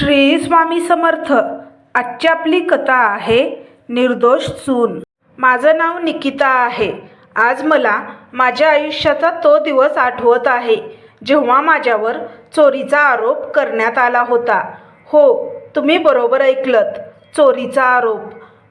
श्री स्वामी समर्थ. आजची आपली कथा आहे निर्दोष चून. माझं नाव निकिता आहे. आज मला माझ्या आयुष्याचा तो दिवस आठवत आहे जेव्हा माझ्यावर चोरीचा आरोप करण्यात आला होता. हो तुम्ही बरोबर ऐकलत. चोरीचा आरोप.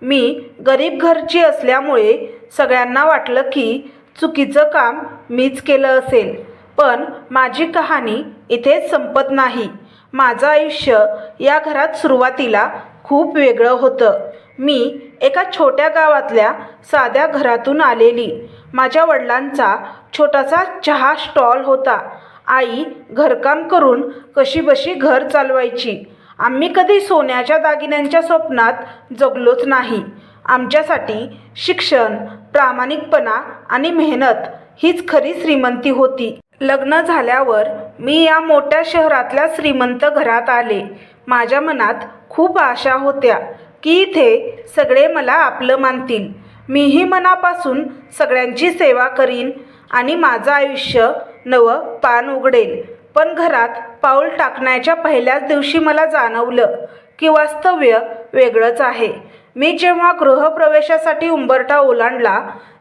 मी गरीब घरची असल्यामुळे सगळ्यांना वाटलं की चुकीचं काम मीच केलं असेल. पण माझी कहाणी इथेच संपत नाही. माझं आयुष्य या घरात सुरुवातीला खूप वेगळं होतं. मी एका छोट्या गावातल्या साध्या घरातून आलेली. माझ्या वडिलांचा छोटासा चहा स्टॉल होता. आई घरकाम करून कशीबशी घर चालवायची. आम्ही कधी सोन्याच्या दागिन्यांच्या स्वप्नात जगलोच नाही. आमच्यासाठी शिक्षण प्रामाणिकपणा आणि मेहनत हीच खरी श्रीमंती होती. लग्न झाल्यावर मी या मोठ्या शहरातल्या श्रीमंत घरात आले. माझ्या मनात खूप आशा होत्या की इथे सगळे मला आपलं मानतील. मीही मनापासून सगळ्यांची सेवा करीन आणि माझं आयुष्य नवं पान उघडेल. पण घरात पाऊल टाकण्याच्या पहिल्याच दिवशी मला जाणवलं की वास्तव्य वेगळंच आहे. मी जेव्हा गृहप्रवेशासाठी उंबरठा ओलांडला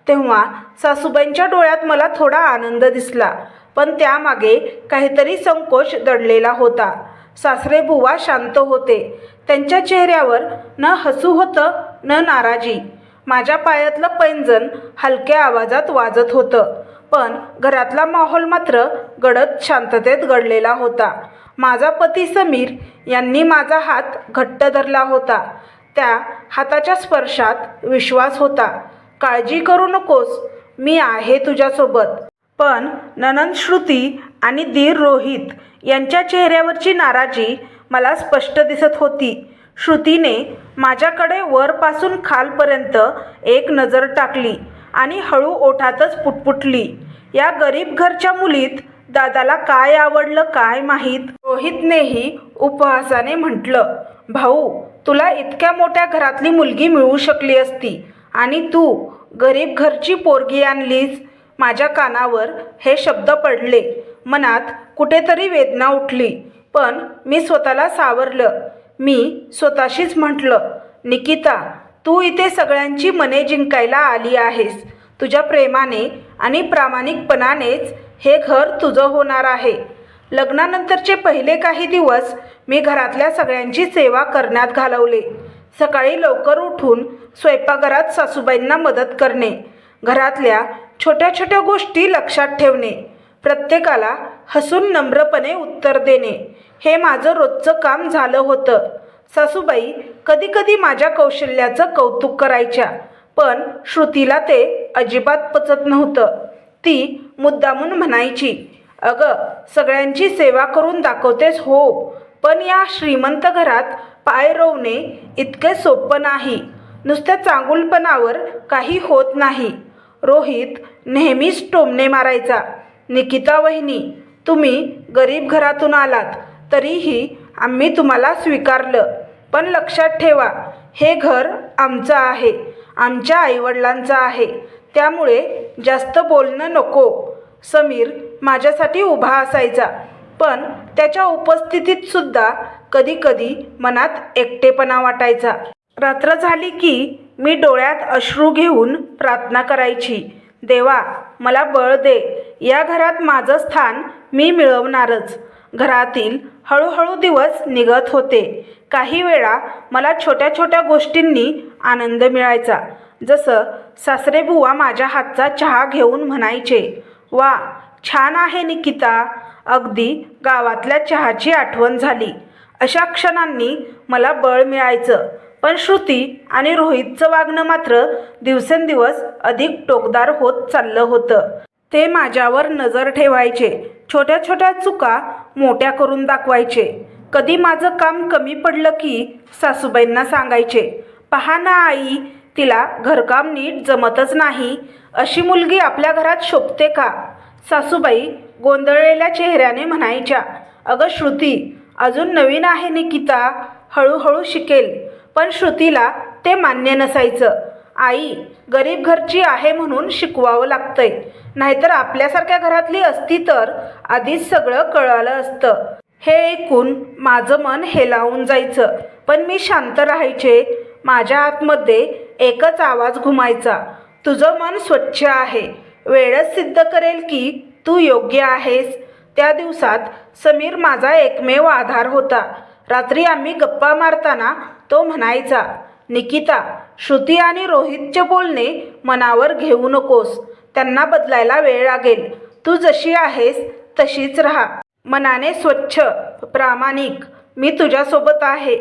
तेव्हा सासूबाईंच्या डोळ्यात मला थोडा आनंद दिसला. पण त्यामागे काहीतरी संकोच दडलेला होता. सासरे बुवा शांत होते. त्यांच्या चेहऱ्यावर न हसू होतं न नाराजी. माझ्या पायातलं पैंजण हलक्या आवाजात वाजत होतं. पण घरातला माहोल मात्र गडद शांततेत घडलेला होता. माझा पती समीर यांनी माझा हात घट्ट धरला होता. त्या हाताच्या स्पर्शात विश्वास होता. काळजी करू नकोस मी आहे तुझ्यासोबत. पण ननंद श्रुती आणि दीर रोहित यांच्या चेहऱ्यावरची नाराजी मला स्पष्ट दिसत होती. श्रुतीने माझ्याकडे वरपासून खालपर्यंत एक नजर टाकली आणि हळू ओठातच पुटपुटली. या गरीब घरच्या मुलीत दादाला काय आवडलं काय माहीत? रोहितनेही उपहासाने म्हटलं भाऊ तुला इतक्या मोठ्या घरातली मुलगी मिळू शकली असती आणि तू गरीब घरची पोरगी आणलीस माझ्या कानावर हे शब्द पडले. मनात कुठेतरी वेदना उठली. पण मी स्वतःला सावरलं. मी स्वतःशीच म्हटलं निकिता तू इथे सगळ्यांची मने जिंकायला आली आहेस. तुझ्या प्रेमाने आणि प्रामाणिकपणानेच हे घर तुझं होणार आहे. लग्नानंतरचे पहिले काही दिवस मी घरातल्या सगळ्यांची सेवा करण्यात घालवले. सकाळी लवकर उठून स्वयंपाकघरात सासूबाईंना मदत करणे. घरातल्या छोट्या छोट्या गोष्टी लक्षात ठेवणे प्रत्येकाला हसून नम्रपणे उत्तर देणे. हे माझं रोजचं काम झालं होतं. सासूबाई कधीकधी माझ्या कौशल्याचं कौतुक करायच्या पण श्रुतीला ते अजिबात पचत नव्हतं. ती मुद्दामून म्हणायची अगं सगळ्यांची सेवा करून दाखवतेस हो पण या श्रीमंत घरात पाय रोवणे इतके सोपं नाही. नुसत्या चांगुलपणावर काही होत नाही. रोहित नेहमीच टोमणे मारायचा. निकिता वहिनी तुम्ही गरीब घरातून आलात तरीही आम्ही तुम्हाला स्वीकारलं. पण लक्षात ठेवा हे घर आमचं आहे आमच्या आईवडिलांचं आहे. त्यामुळे जास्त बोलणं नको. समीर माझ्यासाठी उभा असायचा. पण त्याच्या उपस्थितीत सुद्धा कधीकधी मनात एकटेपणा वाटायचा. रात्र झाली की मी डोळ्यात अश्रू घेऊन प्रार्थना करायची. देवा मला बळ दे. या घरात माझं स्थान मी मिळवणारच. घरातील हळूहळू दिवस निघत होते. काही वेळा मला छोट्या छोट्या गोष्टींनी आनंद मिळायचा. जसं सासरे बुवा माझ्या हातचा चहा घेऊन म्हणायचे वा छान आहे निकिता. अगदी गावातल्या चहाची आठवण झाली. अशा क्षणांनी मला बळ मिळायचं. पण श्रुती आणि रोहितचं वागणं मात्र दिवसेंदिवस अधिक टोकदार होत चाललं होतं. ते माझ्यावर नजर ठेवायचे. छोट्या छोट्या चुका मोठ्या करून दाखवायचे. कधी माझं काम कमी पडलं की सासूबाईंना सांगायचे पहा ना आई तिला घरकाम नीट जमतच नाही. अशी मुलगी आपल्या घरात शोभते का? सासूबाई गोंधळलेल्या चेहऱ्याने म्हणायच्या अगं श्रुती अजून नवीन आहे निकिता. हळूहळू शिकेल. पण श्रुतीला ते मान्य नसायचं. आई गरीब घरची आहे म्हणून शिकवावं लागतंय. नाहीतर आपल्यासारख्या घरातली असती तर आधीच सगळं कळालं असतं. हे ऐकून माझं मन हेलावून जायचं. पण मी शांत राहायचे. माझ्या आतमध्ये एकच आवाज घुमायचा. तुझं मन स्वच्छ आहे. वेळच सिद्ध करेल की तू योग्य आहेस. त्या दिवसात समीर माझा एकमेव आधार होता. रात्री आम्ही गप्पा मारताना तो म्हणायचा निकिता श्रुती आणि रोहितचे बोलणे मनावर घेऊ नकोस. त्यांना बदलायला वेळ लागेल. तू जशी आहेस तशीच राहा. मनाने स्वच्छ प्रामाणिक. मी तुझ्यासोबत आहे.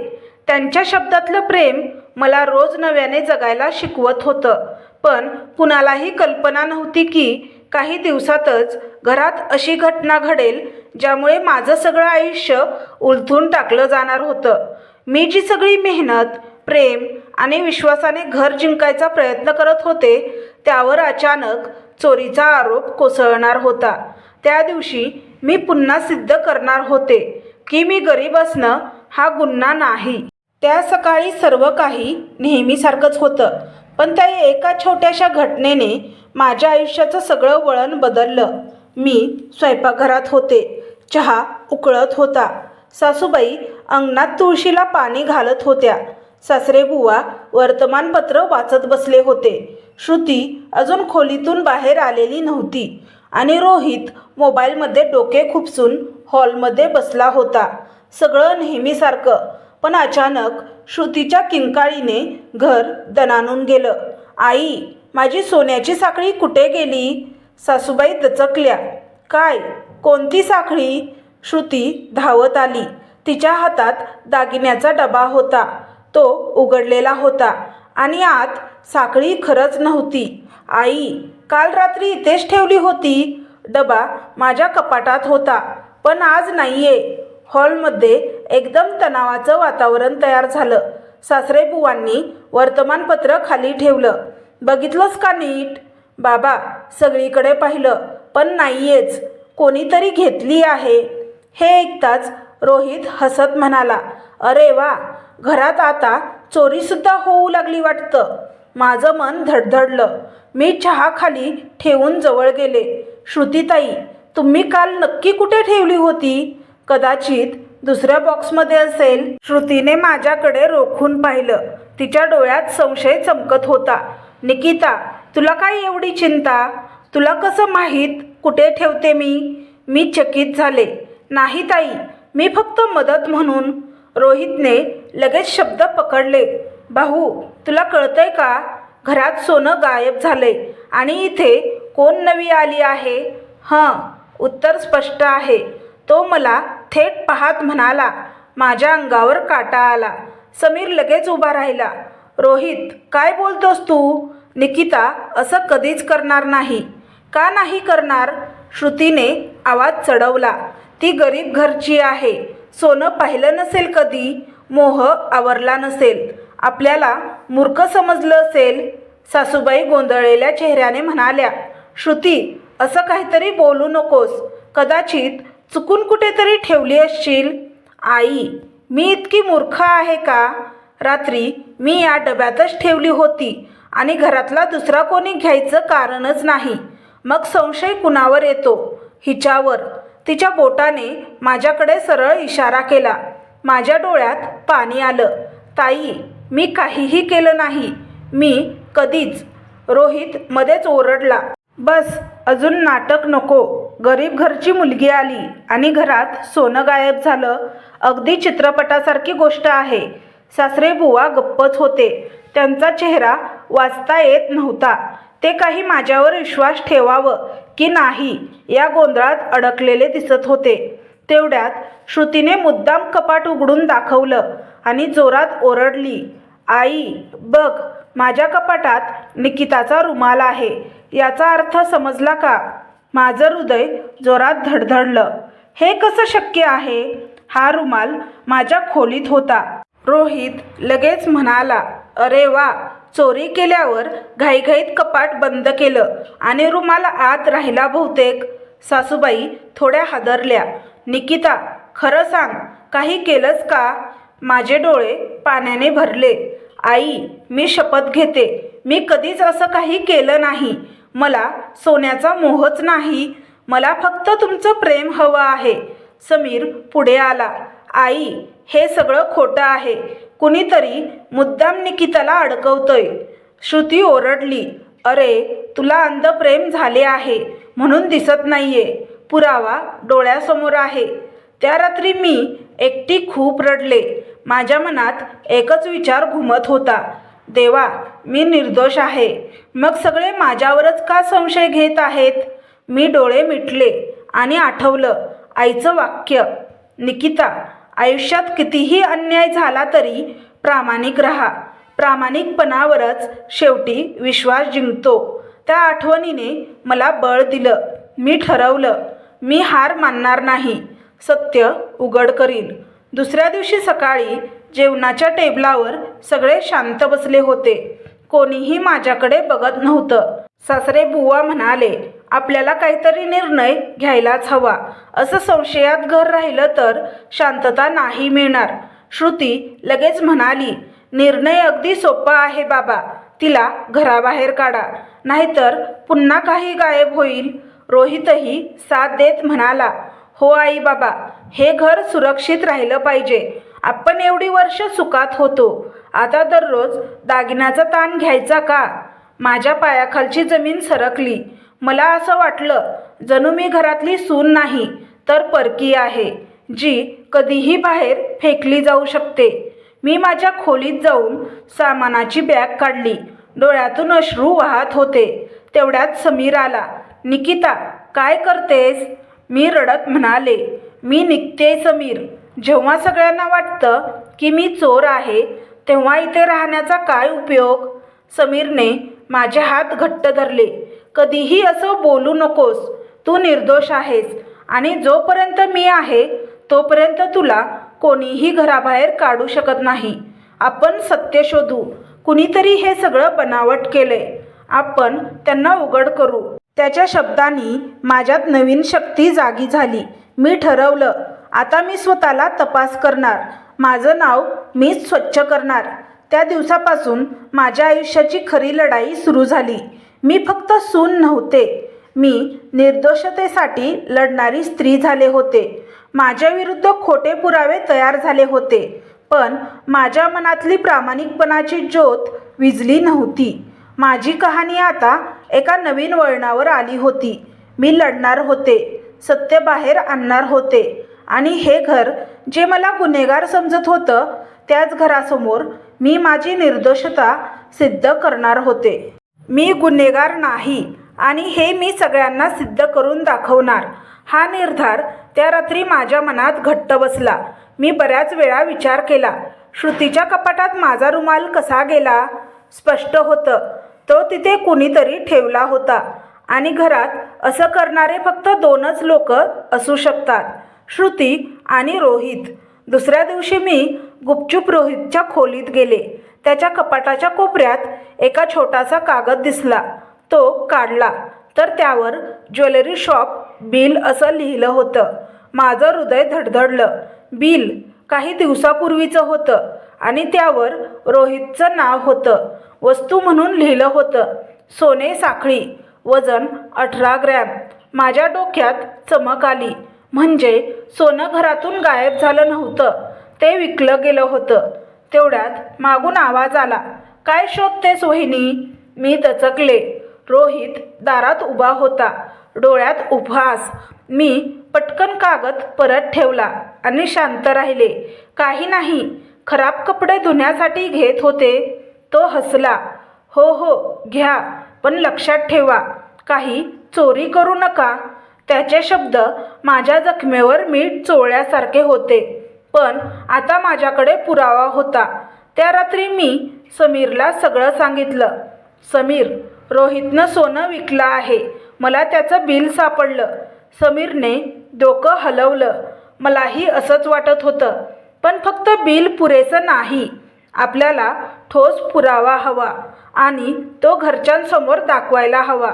त्यांच्या शब्दातलं प्रेम मला रोज नव्याने जगायला शिकवत होतं. पण कुणालाही कल्पना नव्हती की काही दिवसातच घरात अशी घटना घडेल ज्यामुळे माझं सगळं आयुष्य उलथून टाकलं जाणार होतं. मी जी सगळी मेहनत प्रेम आणि विश्वासाने घर जिंकायचा प्रयत्न करत होते त्यावर अचानक चोरीचा आरोप कोसळणार होता. त्या दिवशी मी पुन्हा सिद्ध करणार होते की मी गरीब असणं हा गुन्हा नाही. त्या सकाळी सर्व काही नेहमीसारखंच होतं पण त्या एका छोट्याशा घटनेने माझ्या आयुष्याचं सगळं वळण बदललं. मी स्वयंपाकघरात होते चहा उकळत होता. सासूबाई अंगणात तुळशीला पाणी घालत होत्या. सासरे बुवा वर्तमानपत्र वाचत बसले होते. श्रुती अजून खोलीतून बाहेर आलेली नव्हती आणि रोहित मोबाईलमध्ये डोके खुपसून हॉलमध्ये बसला होता. सगळं नेहमीसारखं पण अचानक श्रुतीच्या किंकाळीने घर दणानून गेलं. आई माझी सोन्याची साखळी कुठे गेली? सासूबाई दचकल्या. काय? कोणती साखळी? श्रुती धावत आली. तिच्या हातात दागिन्याचा डबा होता. तो उघडलेला होता आणि आत साखळी खरंच नव्हती. आई काल रात्री इथेच ठेवली होती. डबा माझ्या कपाटात होता पण आज नाहीये. हॉलमध्ये एकदम तणावाचं वातावरण तयार झालं. सासरे बुवांनी वर्तमानपत्र खाली ठेवलं. बघितलंस का नीट? बाबा सगळीकडे पाहिलं पण नाहीयेच. कोणीतरी घेतली आहे. हे ऐकताच रोहित हसत म्हणाला अरे वा घरात आता चोरीसुद्धा होऊ लागली वाटतं. माझं मन धडधडलं. मी चहा खाली ठेवून जवळ गेले. श्रुतीताई तुम्ही काल नक्की कुठे ठेवली होती? कदाचित दुसऱ्या बॉक्समध्ये असेल. श्रुतीने माझ्याकडे रोखून पाहिलं. तिच्या डोळ्यात संशय चमकत होता. निकिता तुला काय एवढी चिंता? तुला कसं माहीत कुठे ठेवते मी? मी चकित झाले. नाही ताई मी फक्त मदत म्हणून रोहितने लगेच शब्द पकडले. भाऊ तुला कळतंय का? घरात सोनं गायब झालंय आणि इथे कोण नवी आली आहे? हां उत्तर स्पष्ट आहे. तो मला थेट पाहत म्हणाला. माझ्या अंगावर काटा आला. समीर लगेच उभा राहिला. रोहित काय बोलतोस तू? निकिता असं कधीच करणार नाही. का नाही करणार? श्रुतीने आवाज चढवला. ती गरीब घरची आहे. सोनं पाहिलं नसेल कधी मोह आवरला नसेल. आपल्याला मूर्ख समजलं असेल. सासूबाई गोंधळलेल्या चेहऱ्याने म्हणाल्या श्रुती असं काहीतरी बोलू नकोस. कदाचित चुकून कुठेतरी ठेवली असशील. आई मी इतकी मूर्ख आहे का? रात्री मी या डब्यातच ठेवली होती आणि घरातला दुसरा कोणी घ्यायचं कारणच नाही. मग संशय कुणावर येतो? हिच्यावर. तिच्या बोटाने माझ्याकडे सरळ इशारा केला. माझ्या डोळ्यात पाणी आलं. ताई मी काहीही केलं नाही. मी कधीच रोहित मध्येच ओरडला. बस अजून नाटक नको. गरीब घरची मुलगी आली आणि घरात सोनं गायब झालं. अगदी चित्रपटासारखी गोष्ट आहे. सासरे बुवा गप्पच होते. त्यांचा चेहरा वाचता येत नव्हता. ते काही माझ्यावर विश्वास ठेवावं की नाही या गोंधळात अडकलेले दिसत होते. तेवढ्यात श्रुतीने मुद्दाम कपाट उघडून दाखवलं आणि जोरात ओरडली आई बघ माझ्या कपाटात निकिताचा रुमाल आहे. याचा अर्थ समजला का? माझं हृदय जोरात धडधडलं. हे कसं शक्य आहे? हा रुमाल माझ्या खोलीत होता. रोहित लगेच म्हणाला अरे वा चोरी केल्यावर घाईघाईत कपाट बंद केलं आणि रुमाल आत राहिला बहुतेक. सासूबाई थोड्या हादरल्या. निकिता खरं सांग काही केलंच का माझे डोळे पाण्याने भरले. आई मी शपथ घेते. मी कधीच असं काही केलं नाही. मला सोन्याचा मोहच नाही. मला फक्त तुमचं प्रेम हवं आहे. समीर पुढे आला. आई हे सगळं खोटं आहे. कुणीतरी मुद्दाम निकिताला अडकवतोय. श्रुती ओरडली अरे तुला अंधप्रेम झाले आहे म्हणून दिसत नाहीये. पुरावा डोळ्यासमोर आहे. त्या रात्री मी एकटी खूप रडले. माझ्या मनात एकच विचार घुमत होता. देवा मी निर्दोष आहे. मग सगळे माझ्यावरच का संशय घेत आहेत? मी डोळे मिटले आणि आठवलं आईचं वाक्य निकिता आयुष्यात कितीही अन्याय झाला तरी प्रामाणिक राहा. प्रामाणिकपणावरच शेवटी विश्वास जिंकतो. त्या आठवणीने मला बळ दिलं. मी ठरवलं मी हार मानणार नाही. सत्य उघड करीन. दुसऱ्या दिवशी सकाळी जेवणाच्या टेबलावर सगळे शांत बसले होते. कोणीही माझ्याकडे बघत नव्हतं. सासरे बुवा म्हणाले आपल्याला काहीतरी निर्णय घ्यायलाच हवा. असं संशयात घर राहिलं तर शांतता नाही मिळणार. श्रुती लगेच म्हणाली निर्णय अगदी सोपा आहे बाबा. तिला घराबाहेर काढा. नाहीतर पुन्हा काही गायब होईल. रोहितही साथ देत म्हणाला हो आई बाबा हे घर सुरक्षित राहिलं पाहिजे. आपण एवढी वर्ष सुखात होतो. आता दररोज दागिन्याचा ताण घ्यायचा का? माझ्या पायाखालची जमीन सरकली. मला असं वाटलं जणू मी घरातली सून नाही तर परकी आहे जी कधीही बाहेर फेकली जाऊ शकते. मी माझ्या खोलीत जाऊन सामानाची बॅग काढली. डोळ्यातून अश्रू वाहत होते. तेवढ्यात समीर आला. निकिता काय करतेस? मी रडत म्हणाले. मी निघते समीर. जेव्हा सगळ्यांना वाटतं की मी चोर आहे तेव्हा इथे राहण्याचा काय उपयोग? समीरने माझे हात घट्ट धरले. कधीही असं बोलू नकोस. तू निर्दोष आहेस आणि जोपर्यंत मी आहे तोपर्यंत तुला कोणीही घराबाहेर काढू शकत नाही. आपण सत्य शोधू. कुणीतरी हे सगळं बनावट केले आपण त्यांना उघड करू. त्याच्या शब्दांनी माझ्यात नवीन शक्ती जागी झाली. मी ठरवलं आता मी स्वतःला तपास करणार. माझं नाव मीच स्वच्छ करणार. त्या दिवसापासून माझ्या आयुष्याची खरी लढाई सुरू झाली. मी फक्त सून नव्हते. मी निर्दोषतेसाठी लढणारी स्त्री झाले होते. माझ्या विरुद्ध खोटे पुरावे तयार झाले होते. पण माझ्या मनातली प्रामाणिकपणाची ज्योत विजली नव्हती. माझी कहाणी आता एका नवीन वळणावर आली होती. मी लढणार होते. सत्य बाहेर आणणार होते. आणि हे घर जे मला गुन्हेगार समजत होतं त्याच घरासमोर मी माझी निर्दोषता सिद्ध करणार होते. मी गुन्हेगार नाही आणि हे मी सगळ्यांना सिद्ध करून दाखवणार. हा निर्धार त्या रात्री माझ्या मनात घट्ट बसला. मी बऱ्याच वेळा विचार केला श्रुतीच्या कपाटात माझा रुमाल कसा गेला? स्पष्ट होतं तो तिथे कुणीतरी ठेवला होता आणि घरात असं करणारे फक्त दोनच लोक असू शकतात श्रुती आणि रोहित. दुसऱ्या दिवशी मी गुपचूप रोहितच्या खोलीत गेले. त्याच्या कपाटाच्या कोपऱ्यात एका छोटासा कागद दिसला. तो काढला. तर त्यावर ज्वेलरी शॉप बिल असं लिहिलं होतं. माझं हृदय धडधडलं. बिल काही दिवसापूर्वीचं होतं आणि त्यावर रोहितचं नाव होतं. वस्तू म्हणून लिहिलं होतं. सोने साखळी वजन अठरा ग्रॅम. माझ्या डोक्यात चमक आली. म्हणजे सोनं घरातून गायब झालं नव्हतं. ते विकलं गेलं होतं. तेवढ्यात मागून आवाज आला काय शोधतेस वहिनी? मी दचकले. रोहित दारात उभा होता. डोळ्यात उपहास मी पटकन कागद परत ठेवला आणि शांत राहिले. काही नाही. खराब कपडे धुण्यासाठी घेत होते. तो हसला. हो हो घ्या पण लक्षात ठेवा. काही चोरी करू नका. त्याचे शब्द माझ्या जखमेवर मीठ चोळल्यासारखे होते. पण आता माझ्याकडे पुरावा होता. त्या रात्री मी समीरला सगळं सांगितलं. समीर रोहितनं सोनं विकलं आहे. मला त्याचं बिल सापडलं. समीरने डोकं हलवलं. मलाही असंच वाटत होतं. पण फक्त बिल पुरेसं नाही. आपल्याला ठोस पुरावा हवा आणि तो घरच्यांसमोर दाखवायला हवा.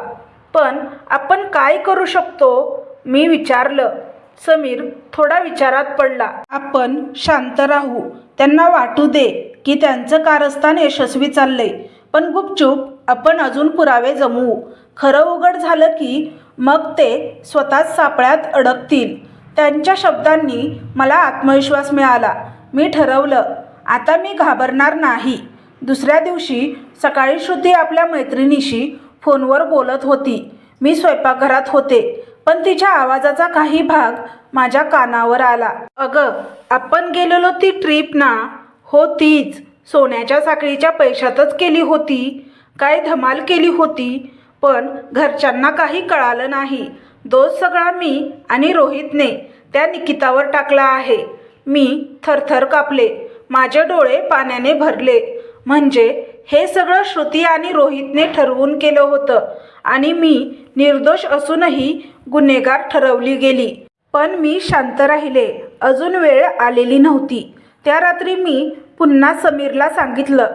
पण आपण काय करू शकतो? मी विचारलं. समीर थोडा विचारात पडला. आपण शांत राहू. त्यांना वाटू दे की त्यांचं कारस्थान यशस्वी चाललंय. पण गुपचूप आपण अजून पुरावे जमवू. खरं उघड झालं की मग ते स्वतःच सापळ्यात अडकतील. त्यांच्या शब्दांनी मला आत्मविश्वास मिळाला. मी ठरवलं आता मी घाबरणार नाही. दुसऱ्या दिवशी सकाळी श्रुती आपल्या मैत्रिणीशी फोनवर बोलत होती. मी स्वयंपाकघरात होते. पण तिच्या आवाजाचा काही भाग माझ्या कानावर आला. अगं आपण गेलेलो ती ट्रीप ना? हो तीच. सोन्याच्या साखळीच्या पैशातच केली होती. काय धमाल केली होती? पण घरच्यांना काही कळालं नाही. दोष सगळा मी आणि रोहितने त्या निकितावर टाकला आहे. मी थरथर कापले. माझे डोळे पाण्याने भरले. म्हणजे हे सगळं श्रुती आणि रोहितने ठरवून केलं होतं आणि मी निर्दोष असूनही गुन्हेगार ठरवली गेली. पण मी शांत राहिले. अजून वेळ आलेली नव्हती. त्या रात्री मी पुन्हा समीरला सांगितलं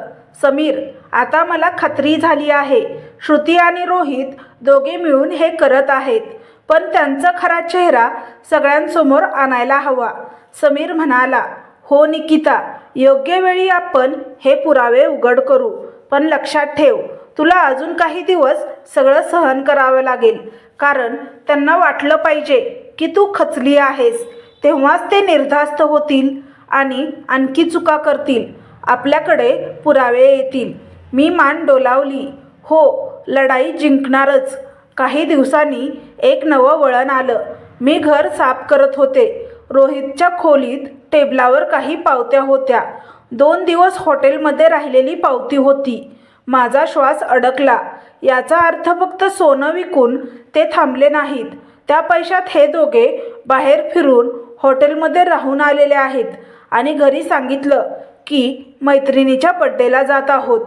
समीर आता मला खात्री झाली आहे. श्रुती आणि रोहित दोघे मिळून हे करत आहेत पण त्यांचा खरा चेहरा सगळ्यांसमोर आणायला हवा. समीर म्हणाला हो निकिता योग्य वेळी आपण हे पुरावे उघड करू. पण लक्षात ठेव तुला अजून काही दिवस सगळं सहन करावं लागेल. कारण त्यांना वाटलं पाहिजे की तू खचली आहेस. तेव्हाच ते निर्धास्त होतील आणि आणखी चुका करतील. आपल्याकडे पुरावे येतील. मी मान डोलावली. हो लढाई जिंकणारच. काही दिवसांनी एक नवं वळण आलं. मी घर साफ करत होते. रोहितच्या खोलीत टेबलावर काही पावत्या होत्या. दोन दिवस हॉटेलमध्ये राहिलेली पावती होती. माझा श्वास अडकला. याचा अर्थ फक्त सोनं विकून ते थांबले नाहीत. त्या पैशात हे दोघे बाहेर फिरून हॉटेलमध्ये राहून आलेले आहेत आणि घरी सांगितलं की मैत्रिणीच्या बड्डेला जात आहोत.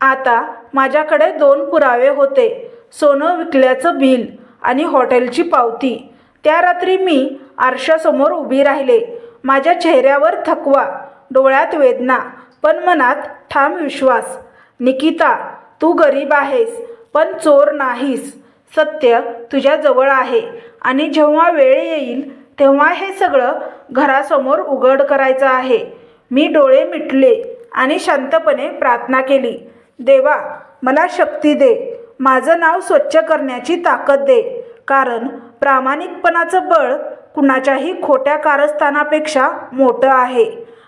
आता माझ्याकडे दोन पुरावे होते. सोनं विकल्याचं बिल आणि हॉटेलची पावती. त्या रात्री मी आरशासमोर उभी राहिले. माझ्या चेहऱ्यावर थकवा डोळ्यात वेदना पण मनात ठाम विश्वास. निकिता तू गरीब आहेस पण चोर नाहीस. सत्य तुझ्याजवळ आहे आणि जेव्हा वेळ येईल तेव्हा हे सगळं घरासमोर उघड करायचं आहे. मी डोळे मिटले आणि शांतपणे प्रार्थना केली. देवा मला शक्ती दे. माझं नाव स्वच्छ करण्याची ताकद दे. कारण प्रामाणिकपणाचं बळ कुणाच्याही खोट्या कारस्थानापेक्षा मोठं आहे.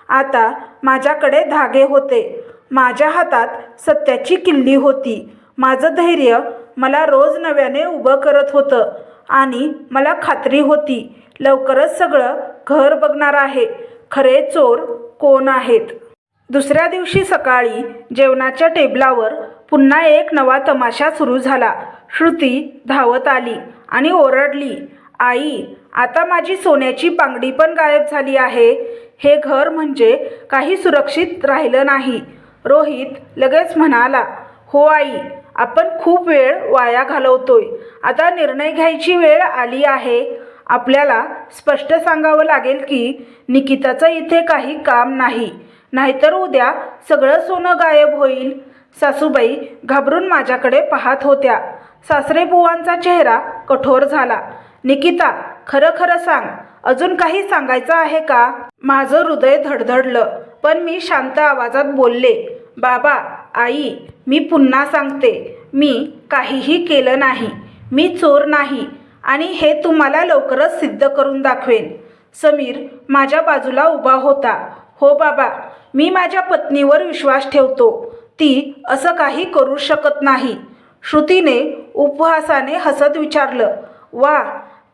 आता माझ्याकडे धागे होते. माझ्या हातात सत्याची किल्ली होती. माझं धैर्य मला रोज नव्याने उभं करत होतं आणि मला खात्री होती लवकरच सगळं घर बघणार आहे. खरे चोर कोण आहेत? दुसऱ्या दिवशी सकाळी जेवणाच्या टेबलावर पुन्हा एक नवा तमाशा सुरू झाला. श्रुती धावत आली. आणि ओरडली आई आता माझी सोन्याची बांगडी पण गायब झाली आहे. हे घर म्हणजे काही सुरक्षित राहिलं नाही. रोहित लगेच म्हणाला हो आई आपण खूप वेळ वाया घालवतोय. आता निर्णय घ्यायची वेळ आली आहे. आपल्याला स्पष्ट सांगावं लागेल की निकिताचं इथे काही काम नाही. नाहीतर उद्या सगळं सोनं गायब होईल. सासूबाई घाबरून माझ्याकडे पाहत होत्या. सासरे बुवांचा चेहरा कठोर झाला. निकिता खरं खरं सांग. अजून काही सांगायचं आहे का? माझं हृदय धडधडलं पण मी शांत आवाजात बोलले बाबा आई मी पुन्हा सांगते. मी काहीही केलं नाही. मी चोर नाही. आणि हे तुम्हाला लवकरच सिद्ध करून दाखवेन. समीर माझ्या बाजूला उभा होता. हो बाबा मी माझ्या पत्नीवर विश्वास ठेवतो. ती असं काही करू शकत नाही. श्रुतीने उपहासाने हसत विचारलं वा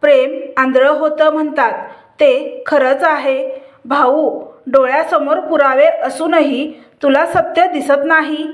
प्रेम आंधळं होतं म्हणतात. ते खरंच आहे. भाऊ डोळ्यासमोर पुरावे असूनही तुला सत्य दिसत नाही.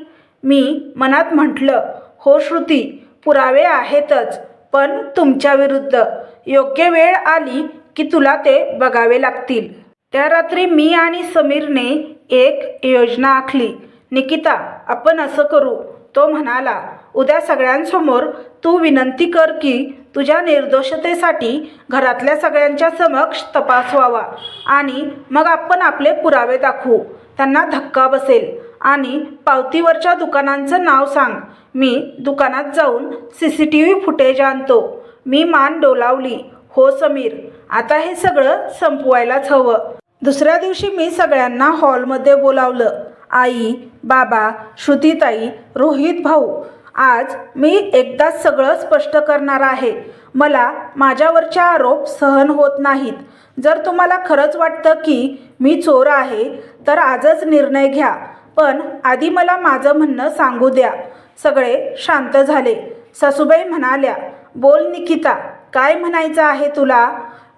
मी मनात म्हटलं हो श्रुती पुरावे आहेतच पण तुमच्या विरुद्ध. योग्य वेळ आली की तुला ते बघावे लागतील. त्या रात्री मी आणि समीरने एक योजना आखली. निकिता आपण असं करू. तो म्हणाला उद्या सगळ्यांसमोर तू विनंती कर की तुझ्या निर्दोषतेसाठी घरातल्या सगळ्यांच्या समक्ष तपास व्हावा आणि मग आपण आपले पुरावे दाखवू. त्यांना धक्का बसेल. आणि पावतीवरच्या दुकानांचं नाव सांग. मी दुकानात जाऊन C C T V footage आणतो. मी मान डोलावली. हो समीर आता हे सगळं संपवायलाच हवं. दुसऱ्या दिवशी मी सगळ्यांना हॉलमध्ये बोलावलं. आई बाबा श्रुतीताई रोहित भाऊ आज मी एकदाच सगळं स्पष्ट करणार आहे. मला माझ्यावरचे आरोप सहन होत नाहीत. जर तुम्हाला खरंच वाटतं की मी चोर आहे तर आजच निर्णय घ्या. पण आधी मला माझं म्हणणं सांगू द्या. सगळे शांत झाले. सासूबाई म्हणाल्या बोल निकिता काय म्हणायचं आहे तुला?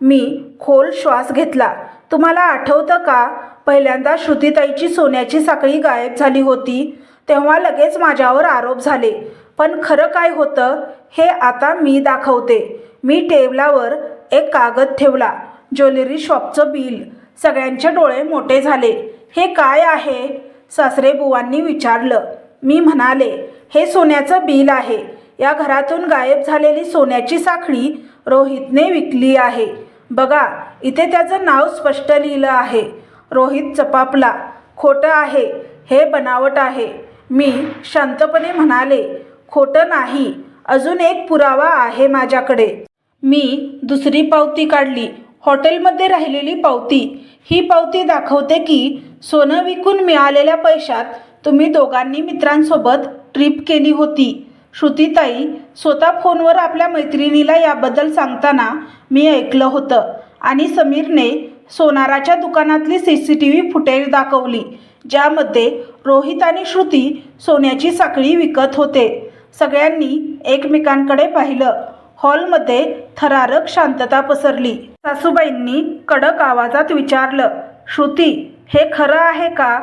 मी खोल श्वास घेतला. तुम्हाला आठवतं का पहिल्यांदा श्रुतीताईची सोन्याची साखळी गायब झाली होती? तेव्हा लगेच माझ्यावर आरोप झाले. पण खरं काय होतं हे आता मी दाखवते. मी टेबलावर एक कागद ठेवला. ज्वेलरी शॉपचं बिल. सगळ्यांचे डोळे मोठे झाले. हे काय आहे? सासरे बुवांनी विचारलं. मी म्हणाले हे सोन्याचं बिल आहे. या घरातून गायब झालेली सोन्याची साखळी रोहितने विकली आहे. बघा इथे त्याचं नाव स्पष्ट लिहिलं आहे. रोहित चपापला. खोटं आहे. हे बनावट आहे. मी शांतपणे म्हणाले खोटं नाही. अजून एक पुरावा आहे माझ्याकडे. मी दुसरी पावती काढली. हॉटेलमध्ये राहिलेली पावती. ही पावती दाखवते की सोनं विकून मिळालेल्या पैशात तुम्ही दोघांनी मित्रांसोबत ट्रिप केली होती. श्रुतीताई स्वतः फोनवर आपल्या मैत्रिणीला याबद्दल सांगताना मी ऐकलं होतं आणि समीरने सोनाराच्या दुकानातली C C T V footage दाखवली ज्यामध्ये रोहित आणि श्रुती सोन्याची साखळी विकत होते. सगळ्यांनी एकमेकांकडे पाहिलं. हॉलमध्ये थरारक शांतता पसरली. सासूबाईंनी कडक आवाजात विचारलं श्रुती हे खरं आहे का?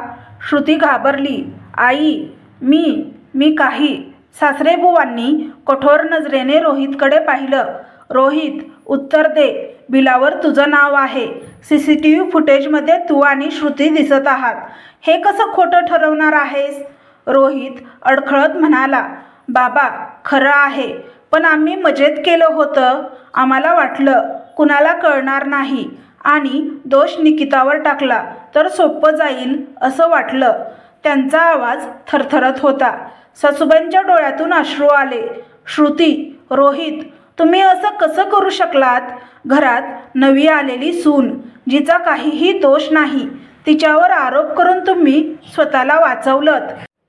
श्रुती घाबरली आई मी मी काही. सासरेबुवांनी कठोर नजरेने रोहितकडे पाहिलं. रोहित उत्तर दे. बिलावर तुझं नाव आहे. सी सी टी व्ही फुटेजमध्ये तू आणि श्रुती दिसत आहात. हे कसं खोटं ठरवणार आहेस? रोहित अडखळत म्हणाला. बाबा खरं आहे. पण आम्ही मजेत केलं होतं. आम्हाला वाटलं कुणाला कळणार नाही. आणि दोष निकितावर टाकला तर सोपं जाईल असं वाटलं. त्यांचा आवाज थरथरत होता. सासूबाईंच्या डोळ्यातून अश्रू आले. श्रुती रोहित तुम्ही असं कसं करू शकलात? घरात नवी आलेली सून जिचा काहीही दोष नाही. तिच्यावर आरोप करून तुम्ही स्वतःला वाचवलत.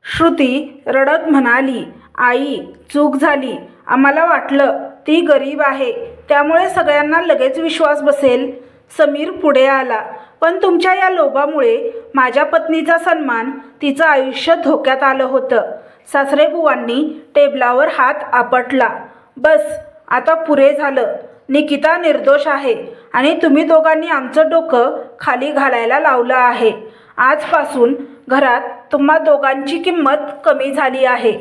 श्रुती रडत म्हणाली आई चूक झाली. आम्हाला वाटलं ती गरीब आहे. त्यामुळे सगळ्यांना लगेच विश्वास बसेल. समीर पुढे आला पण तुमच्या या लोभामुळे माझ्या पत्नीचा सन्मान तिचं आयुष्य धोक्यात आलं होतं. सासरेबुवांनी टेबलावर हात आपटला. बस आता पुरे झालं. निकिता निर्दोष आहे आणि तुम्ही दोघांनी आमचं डोकं खाली घालायला लावलं आहे. आजपासून घरात तुम्हा दोघांची किंमत कमी झाली आहे.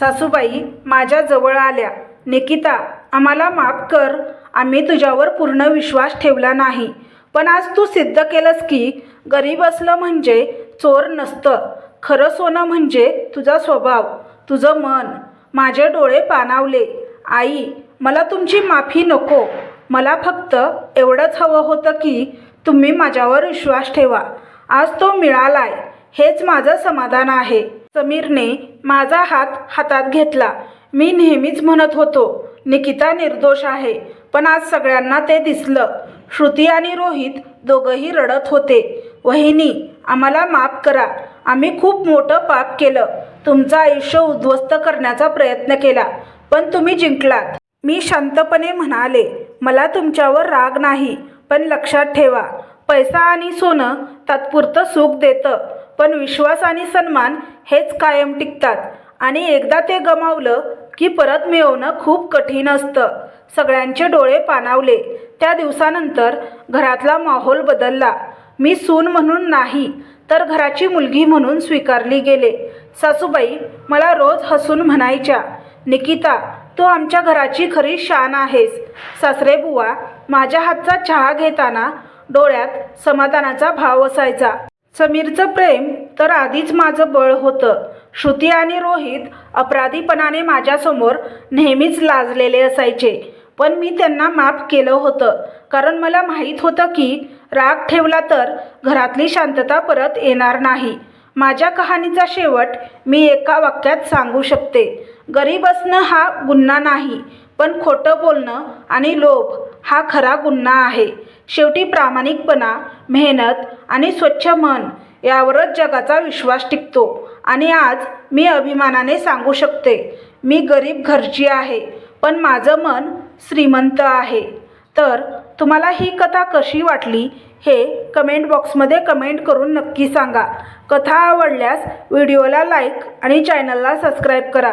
सासूबाई माझ्या जवळ आल्या. निकिता आम्हाला माफ कर. आम्ही तुझ्यावर पूर्ण विश्वास ठेवला नाही. पण आज तू सिद्ध केलंस की गरीब असलं म्हणजे चोर नसतं. खरं सोनं म्हणजे तुझा स्वभाव तुझं मन. माझे डोळे पाणावले. आई मला तुमची माफी नको. मला फक्त एवढंच हवं होतं की तुम्ही माझ्यावर विश्वास ठेवा. आज तो मिळालाय. हेच माझं समाधान आहे. समीरने माझा हात हातात घेतला. मी नेहमीच म्हणत होतो निकिता निर्दोष आहे पण आज सगळ्यांना ते दिसलं. श्रुती आणि रोहित दोघंही रडत होते. वहिनी आम्हाला माफ करा. आम्ही खूप मोठं पाप केलं. तुमचं आयुष्य उद्ध्वस्त करण्याचा प्रयत्न केला पण तुम्ही जिंकलात. मी शांतपणे म्हणाले मला तुमच्यावर राग नाही पण लक्षात ठेवा. पैसा आणि सोनं तात्पुरतं सुख देतं पण विश्वास आणि सन्मान हेच कायम टिकतात. आणि एकदा ते गमावलं की परत मिळवणं खूप कठीण असतं. सगळ्यांचे डोळे पाणावले. त्या दिवसानंतर घरातला माहोल बदलला. मी सून म्हणून नाही तर घराची मुलगी म्हणून स्वीकारली गेले. सासूबाई मला रोज हसून म्हणायच्या निकिता तू आमच्या घराची खरी शान आहेस. सासरे बुवा माझ्या हातचा चहा घेताना डोळ्यात समाधानाचा भाव असायचा. समीरचं प्रेम तर आधीच माझं बळ होतं. श्रुती आणि रोहित अपराधीपणाने माझ्यासमोर नेहमीच लाजलेले असायचे. पण मी त्यांना माफ केलं होतं. कारण मला माहीत होतं की राग ठेवला तर घरातली शांतता परत येणार नाही. माझ्या कहाणीचा शेवट मी एका वाक्यात सांगू शकते. गरीब असणं हा गुन्हा नाही पण खोटं बोलणं आणि लोभ हा खरा गुन्हा आहे. शेवटी प्रामाणिकपणा मेहनत आणि स्वच्छ मन यावरच जगाचा विश्वास टिकतो. आणि आज मी अभिमानाने सांगू शकते मी गरीब घरची आहे पण माझं मन श्रीमंत आहे. तर तुम्हाला ही कथा कशी वाटली हे कमेंट बॉक्समध्ये कमेंट करून नक्की सांगा. कथा आवडल्यास व्हिडिओला लाईक आणि चॅनलला सबस्क्राईब करा.